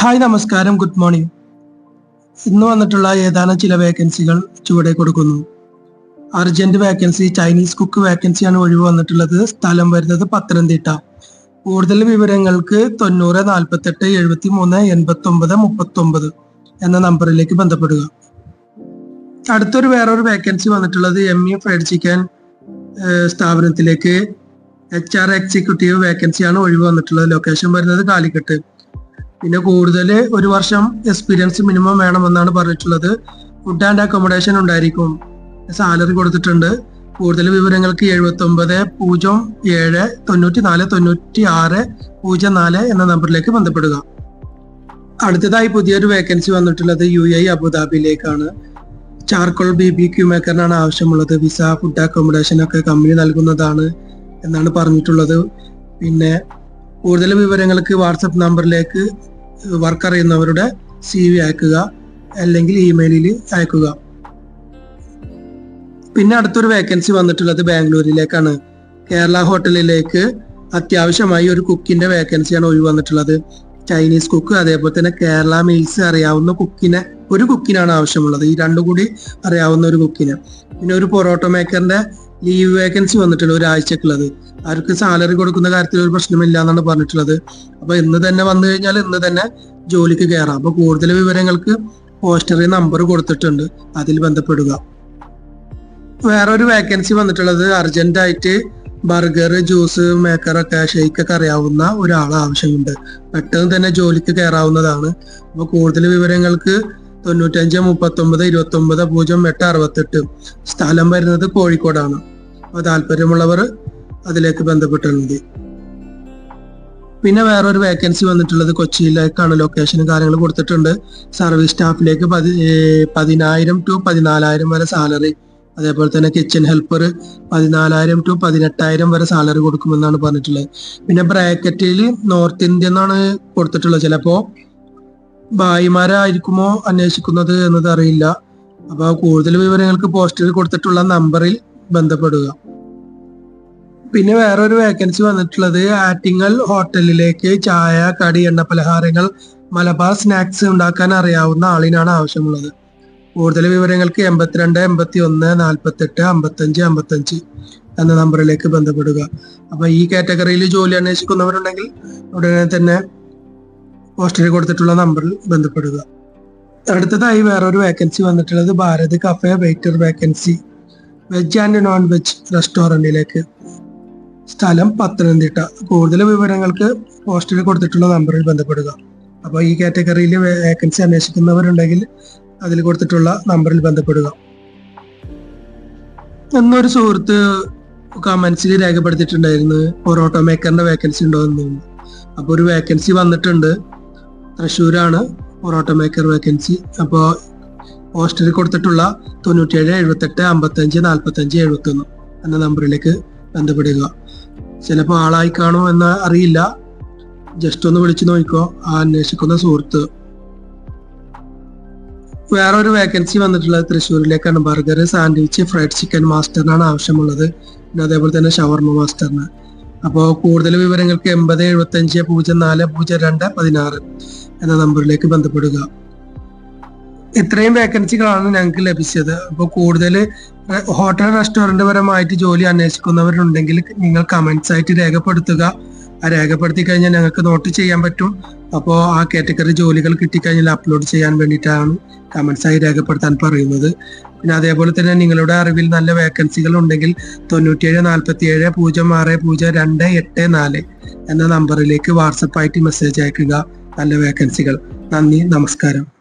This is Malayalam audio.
ഹായ് നമസ്കാരം. Good morning. ഇന്ന് വന്നിട്ടുള്ള ഏതാനും ചില വേക്കൻസികൾ ചുവടെ കൊടുക്കുന്നു. അർജന്റ് വേക്കൻസി ചൈനീസ് കുക്ക് വേക്കൻസിയാണ് ഒഴിവ് വന്നിട്ടുള്ളത്. സ്ഥലം വരുന്നത് പത്തനംതിട്ട. കൂടുതൽ വിവരങ്ങൾക്ക് തൊണ്ണൂറ് നാൽപ്പത്തെട്ട് എഴുപത്തി മൂന്ന് എൺപത്തി ഒമ്പത് മുപ്പത്തി ഒമ്പത് എന്ന നമ്പറിലേക്ക് ബന്ധപ്പെടുക. അടുത്തൊരു വേറൊരു വേക്കൻസി വന്നിട്ടുള്ളത് എം ഇ ഫ്രൈഡ് ചിക്കൻ സ്ഥാപനത്തിലേക്ക് എച്ച് ആർ എക്സിക്യൂട്ടീവ് വേക്കൻസിയാണ് ഒഴിവ് വന്നിട്ടുള്ളത്. ലൊക്കേഷൻ വരുന്നത് കാലിക്കട്ട്. പിന്നെ കൂടുതൽ ഒരു വർഷം എക്സ്പീരിയൻസ് മിനിമം വേണമെന്നാണ് പറഞ്ഞിട്ടുള്ളത്. ഫുഡ് ആൻഡ് അക്കോമഡേഷൻ ഉണ്ടായിരിക്കും. സാലറി കൊടുത്തിട്ടുണ്ട്. കൂടുതൽ വിവരങ്ങൾക്ക് എഴുപത്തി ഒമ്പത് പൂജ്യം ഏഴ് തൊണ്ണൂറ്റി നാല് തൊണ്ണൂറ്റി ആറ് പൂജ്യം നാല് എന്ന നമ്പറിലേക്ക് ബന്ധപ്പെടുക. അടുത്തതായി പുതിയൊരു വേക്കൻസി വന്നിട്ടുള്ളത് യു എ അബുദാബിയിലേക്കാണ്. ചാർക്കോൾ ബി ബി ക്യൂ മേക്കറിനാണ് ആവശ്യമുള്ളത്. വിസ ഫുഡ് അക്കോമഡേഷൻ ഒക്കെ കമ്പനി നൽകുന്നതാണ് എന്നാണ് പറഞ്ഞിട്ടുള്ളത്. പിന്നെ കൂടുതൽ വിവരങ്ങൾക്ക് വാട്സപ്പ് നമ്പറിലേക്ക് വർക്ക് അറിയുന്നവരുടെ സി വി അയക്കുക അല്ലെങ്കിൽ ഇമെയിലിൽ അയക്കുക. പിന്നെ അടുത്തൊരു വേക്കൻസി വന്നിട്ടുള്ളത് ബാംഗ്ലൂരിലേക്കാണ്. കേരള ഹോട്ടലിലേക്ക് അത്യാവശ്യമായി ഒരു കുക്കിന്റെ വേക്കൻസിയാണ് ഒഴിവ് വന്നിട്ടുള്ളത് ചൈനീസ് കുക്ക് അതേപോലെ തന്നെ കേരള മീൽസ് അറിയാവുന്ന കുക്കിനെ ഒരു കുക്കിനാണ് ആവശ്യമുള്ളത്. ഈ രണ്ടും കൂടി അറിയാവുന്ന ഒരു കുക്കിന്. പിന്നെ ഒരു പൊറോട്ട മേക്കറിന്റെ ലീവ് വേക്കൻസി വന്നിട്ടുണ്ട് ഒരാഴ്ചക്കുള്ളത്. അവർക്ക് സാലറി കൊടുക്കുന്ന കാര്യത്തിൽ ഒരു പ്രശ്നമില്ല എന്നാണ് പറഞ്ഞിട്ടുള്ളത്. അപ്പൊ ഇന്ന് തന്നെ വന്നു കഴിഞ്ഞാൽ ഇന്ന് തന്നെ ജോലിക്ക് കയറാം അപ്പൊ കൂടുതൽ വിവരങ്ങൾക്ക് പോസ്റ്ററിൽ നമ്പർ കൊടുത്തിട്ടുണ്ട്. അതിൽ ബന്ധപ്പെടുക. വേറൊരു വേക്കൻസി വന്നിട്ടുള്ളത് അർജന്റ് ആയിട്ട് ബർഗർ ജ്യൂസ് മേക്കർ ഒക്കെ അറിയാവുന്ന ഒരാൾ ആവശ്യമുണ്ട്. പെട്ടെന്ന് തന്നെ ജോലിക്ക് കയറാവുന്നതാണ് അപ്പൊ കൂടുതൽ വിവരങ്ങൾക്ക് തൊണ്ണൂറ്റഞ്ച് മുപ്പത്തി ഒമ്പത് ഇരുപത്തി ഒമ്പത് പൂജ്യം എട്ട് അറുപത്തെട്ട്. സ്ഥലം വരുന്നത് കോഴിക്കോടാണ്. അപ്പൊ താല്പര്യമുള്ളവർ അതിലേക്ക് ബന്ധപ്പെട്ടിട്ടുണ്ട്. പിന്നെ വേറൊരു വേക്കൻസി വന്നിട്ടുള്ളത് കൊച്ചിയിലേക്കാണ്. ലൊക്കേഷനും കാര്യങ്ങൾ കൊടുത്തിട്ടുണ്ട്. സർവീസ് സ്റ്റാഫിലേക്ക് പതി പതിനായിരം ടു പതിനാലായിരം വരെ സാലറി അതേപോലെ തന്നെ കിച്ചൺ ഹെൽപ്പർ പതിനാലായിരം ടു പതിനെട്ടായിരം വരെ സാലറി കൊടുക്കുമെന്നാണ് പറഞ്ഞിട്ടുള്ളത്. പിന്നെ ബ്രാക്കറ്റിൽ നോർത്ത് ഇന്ത്യ എന്നാണ് കൊടുത്തിട്ടുള്ളത്. ചിലപ്പോ ഭായിമാരായിരിക്കുമോ അന്വേഷിക്കുന്നത് എന്നത് അറിയില്ല. അപ്പോൾ കൂടുതൽ വിവരങ്ങൾക്ക് പോസ്റ്റിൽ കൊടുത്തിട്ടുള്ള നമ്പറിൽ ബന്ധപ്പെടുക. പിന്നെ വേറൊരു വേക്കൻസി വന്നിട്ടുള്ളത് ആറ്റിങ്ങൽ ഹോട്ടലിലേക്ക് ചായ കടി എണ്ണ പലഹാരങ്ങൾ മലബാർ സ്നാക്സ് ഉണ്ടാക്കാൻ അറിയാവുന്ന ആളിനാണ് ആവശ്യമുള്ളത്. കൂടുതൽ വിവരങ്ങൾക്ക് എൺപത്തിരണ്ട് എൺപത്തി ഒന്ന് നാൽപ്പത്തെട്ട് അമ്പത്തഞ്ച് അമ്പത്തഞ്ച് എന്ന നമ്പറിലേക്ക് ബന്ധപ്പെടുക. അപ്പൊ ഈ കാറ്റഗറിയിൽ ജോലി അന്വേഷിക്കുന്നവരുണ്ടെങ്കിൽ ഉടനെ തന്നെ പോസ്റ്ററിൽ കൊടുത്തിട്ടുള്ള നമ്പറിൽ ബന്ധപ്പെടുക. അടുത്തതായി വേറൊരു വേക്കൻസി വന്നിട്ടുള്ളത് Bharat café waiter vacancy veg and non veg റെസ്റ്റോറന്റിലേക്ക് സ്ഥലം പത്തനംതിട്ട. കൂടുതൽ വിവരങ്ങൾക്ക് പോസ്റ്ററിൽ കൊടുത്തിട്ടുള്ള നമ്പറിൽ ബന്ധപ്പെടുക. അപ്പോൾ ഈ കാറ്റഗറിയിൽ വേക്കൻസി അന്വേഷിക്കുന്നവരുണ്ടെങ്കിൽ അതിൽ കൊടുത്തിട്ടുള്ള നമ്പറിൽ ബന്ധപ്പെടുക. എന്നൊരു സുഹൃത്ത് കമൻസിൽ രേഖപ്പെടുത്തിയിട്ടുണ്ടായിരുന്നു പൊറോട്ടോ മേക്കറിന്റെ വേക്കൻസി ഉണ്ടോ എന്ന്. അപ്പോൾ ഒരു വേക്കൻസി വന്നിട്ടുണ്ട്. തൃശ്ശൂരാണ് പൊറോട്ട മേക്കർ വേക്കൻസി അപ്പോൾ പോസ്റ്ററിൽ കൊടുത്തിട്ടുള്ള തൊണ്ണൂറ്റിയേഴ് എഴുപത്തെട്ട് അമ്പത്തഞ്ച് നാൽപ്പത്തഞ്ച് എഴുപത്തൊന്ന് എന്ന നമ്പറിലേക്ക് ബന്ധപ്പെടുക. ചിലപ്പോൾ ആളായി കാണോ എന്ന് അറിയില്ല. ജസ്റ്റ് ഒന്ന് വിളിച്ചു നോക്കിക്കോ ആ അന്വേഷിക്കുന്ന സുഹൃത്ത്. വേറൊരു വേക്കൻസി വന്നിട്ടുള്ളത് തൃശ്ശൂരിലേക്കാണ് ബർഗർ സാൻഡ്വിച്ച് ഫ്രൈഡ് ചിക്കൻ മാസ്റ്ററിനാണ് ആവശ്യമുള്ളത്. പിന്നെ അതേപോലെ തന്നെ ഷവർമ മാസ്റ്ററിന് അപ്പോൾ കൂടുതൽ വിവരങ്ങൾക്ക് എൺപത് എഴുപത്തി അഞ്ച് പൂജ്യം നാല് പൂജ്യം രണ്ട് പതിനാറ്. എന്ന നമ്പറിലേക്ക് ബന്ധപ്പെടുക. ഇത്രയും വേക്കൻസികളാണ് ഞങ്ങൾക്ക് ലഭിച്ചത്. അപ്പോൾ കൂടുതൽ ഹോട്ടൽ റെസ്റ്റോറന്റ് പരമായിട്ട് ജോലി അന്വേഷിക്കുന്നവരുണ്ടെങ്കിൽ നിങ്ങൾ കമന്റ്സ് ആയിട്ട് രേഖപ്പെടുത്തുക. ആ രേഖപ്പെടുത്തി കഴിഞ്ഞാൽ ഞങ്ങൾക്ക് നോട്ട് ചെയ്യാൻ പറ്റും. അപ്പോൾ ആ കാറ്റഗറി ജോലികൾ കിട്ടിക്കഴിഞ്ഞാൽ അപ്ലോഡ് ചെയ്യാൻ വേണ്ടിയിട്ടാണ് ആയി രേഖപ്പെടുത്താൻ പറയുന്നത്. പിന്നെ അതേപോലെ തന്നെ നിങ്ങളുടെ അറിവിൽ നല്ല വേക്കൻസികൾ ഉണ്ടെങ്കിൽ തൊണ്ണൂറ്റിയേഴ് നാൽപ്പത്തി ഏഴ് പൂജ്യം ആറ് പൂജ്യം രണ്ട് എട്ട് നാല് എന്ന നമ്പറിലേക്ക് വാട്സപ്പായിട്ട് മെസ്സേജ് അയക്കുക. നല്ല വേക്കൻസികൾ നന്ദി നമസ്കാരം.